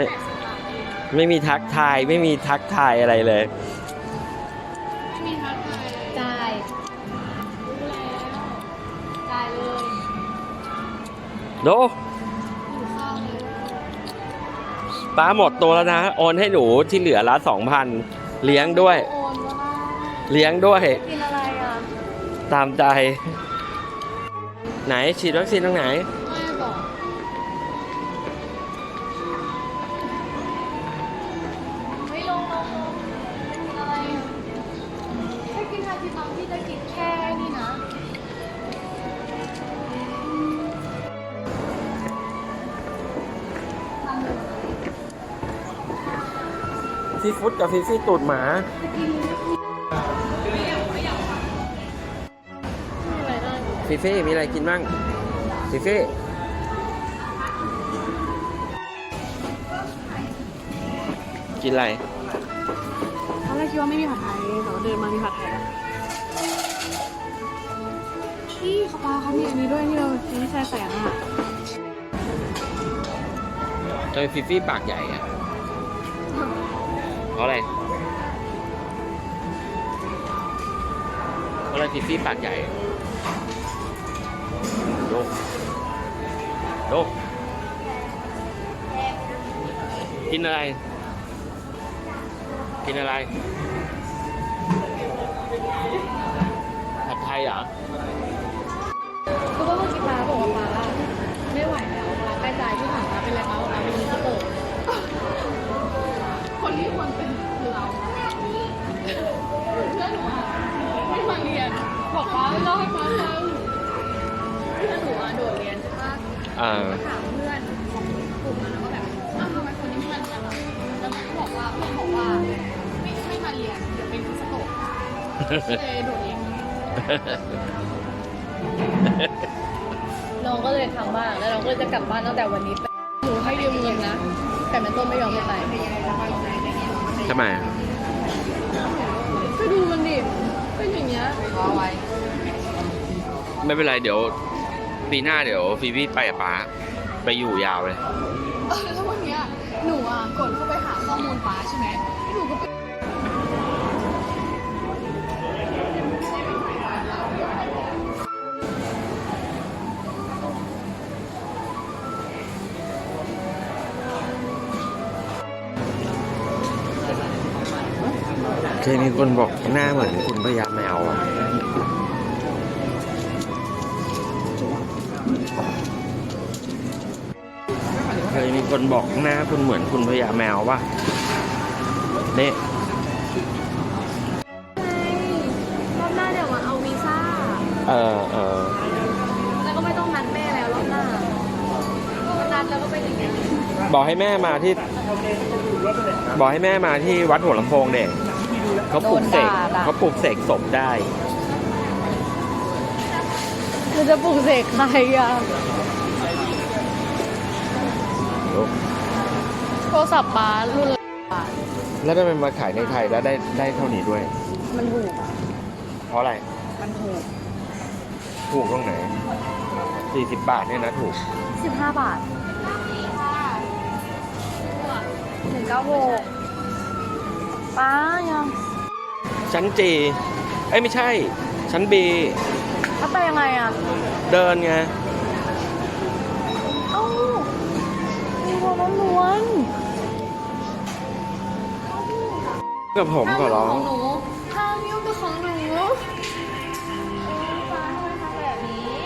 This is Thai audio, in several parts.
ไม่ไม่มีทักทายไม่มีทักทายอะไรเลย ไม่มีทักทายเลยจ่ายรู้แล้วจ่ายเลยโดอยู่ข้าวเลยป้าหมดตัวแล้วนะ โอนให้หนูที่เหลือละสองพันเลี้ยงด้วย โอนก็ได้เลี้ยงด้วย กินอะไรอะตามใจ ไหนฉีดวัคซีนตรงไหน ถ้ากินทาจิตังพี่จะกินแค่นี่นะ ซีฟู้ดกับฟิฟี่ตูดหมามีอะไรได้ฟิฟี่มีอะไรกินบ้างฟิฟี่กินอะไรตอนแรกคิดว่าไม่มีผัดไทยแต่ว่าเดินมามีผัดไทย นี่เขาปลาเขามีอันนี้ด้วยนี่เรานี่แช่แสงอะทำไมฟิฟี่ปากใหญ่อะเพราะอะไรเพราะอะไรฟิฟี่ปากใหญ่โดโดกินอะไร กินอะไรผัดไทยเหรอ โดดเรียนใช่ปะอ่าถามเพื่อนของกลุ่มนั้นแล้วก็แบบอ้าวทำไมคนนี้ไม่มาเรียนอะแล้วมันก็บอกว่าเพื่อนบอกว่าไม่ไม่มาเรียนเดี๋ยวเป็นสโตรกเลยโดดเรียนน้องก็เลยทำบ้างแล้วน้องก็เลยจะกลับบ้านตั้งแต่วันนี้ไปหนูให้ยืมเงินนะ แต่แม่ต้นไม่ยอมให้ไปทำไมไปดูมันดิเป็นอย่างเงี้ยรอไว้ไม่เป็นไรเดี๋ยว ปีหน้าเดี๋ยวฟีฟี่ไปกับป้าไปอยู่ยาวเลย เออแล้ววันเนี้ยหนูอะกดเข้าไปหาข้อมูลป้าใช่ไหมหนูก็ไปเคยมีคนบอกหน้าเหมือนคุณพญาแมวอะ ยมีคนบอกหน้าคุณเหมือนคุณพญาแมวป่ะนี่รอบหน้าเดี๋ยวมาเอาวีซ่า เออเออแล้วก็ไม่ต้องนัดแม่แล้วรอบหน้านัดแล้วก็ไปอย่างเงี้ยบอกให้แม่มาที่ บอกให้แม่มาที่วัดหัวลำโพงเด็กเขาปลูกเสกเขาปลูกเสกศพได้คือจะปลุกเสกใครอะ โทรศัพท์ป้ารุ่นละบาทแล้วทำไมมาขายในไทยแล้วได้ได้เท่านี้ด้วย มันถูกเพราะอะไรมันถูกถูกตรงไหนสี่สิบบาทเนี่ยนะถูก15 บาทหนึ่งเก้าหกป้ายังชั้นจีเอ้ยไม่ใช่ชั้นบี ถ้าไปยังไงอะเดินไง กับผมขอร้องข้ามยุ่งกับของหนูป้าทำไมทำแบบนี้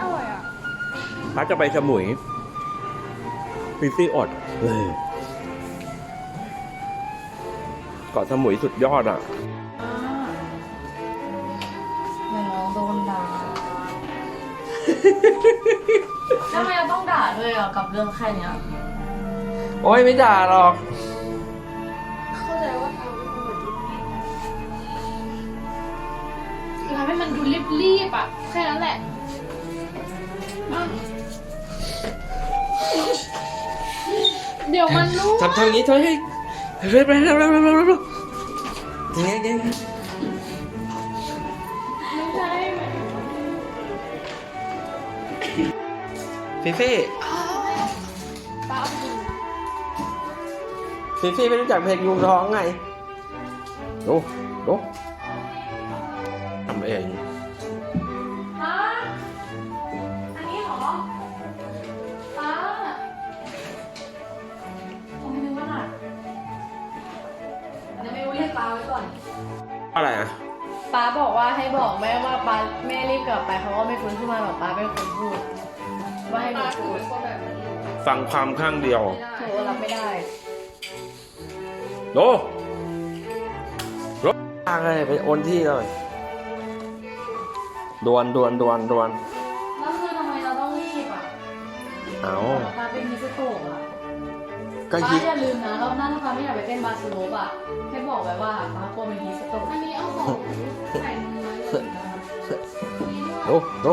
อร่อยอะพักจะไปสมุยฟิฟี่อดเลยกาะสมุยสุดยอดอะเดี๋ยวน้องโดนด่าทำไมเราต้องด่าด้วยอะกับเรื่องแค่เนี้ย โอ้ยไม่ด่าหรอก เข้าใจว่าทำคือทำให้มันดูรีบๆอะ แค่นั้นแหละอะเดี๋ยวมันรู้ทำทางนี้ทำให้เร็วเร็วเร็วเร็วเร็วเร็วเร็วอย่างเงี้ยอย่างเงี้ยไม่ใช่ฟิฟี่อ้าว ซีซี่ไม่รู้จักเพลงยุงท้องไง ดูดูทำเองฮะอันนี้เหรอป้าผมนึกว่าหนักอันนี้ไม่รู้เรียกป้าไว้ก่อน อะไรอะป้าบอกว่าให้บอกแม่ว่าป้าแม่รีบกลับไปเขาก็ไม่ฟื้นขึ้นมาหรอกป้าเป็นคนพูดว่าให้หนูป้าคืพูอดคนแบบนี้ฟังความข้างเดียวหนูรับไม่ได้ ดูรถทางเลยไปโอนที่เลยดวนดวนดวนดวนแล้วคือทำไมเราต้องรีบอะเอาป้าเป็นมิสโตกอะก็ป้าฮิตอย่าลืมนะรอบหน้าถ้าป้าไม่อยากไปเต้นบาสโลปอะให้บอกไว้ว่าป้ากลัวเป็นมิสโตกอันนี้เอาของใส่มือไว้เลยนะนี่ด้วยดูดู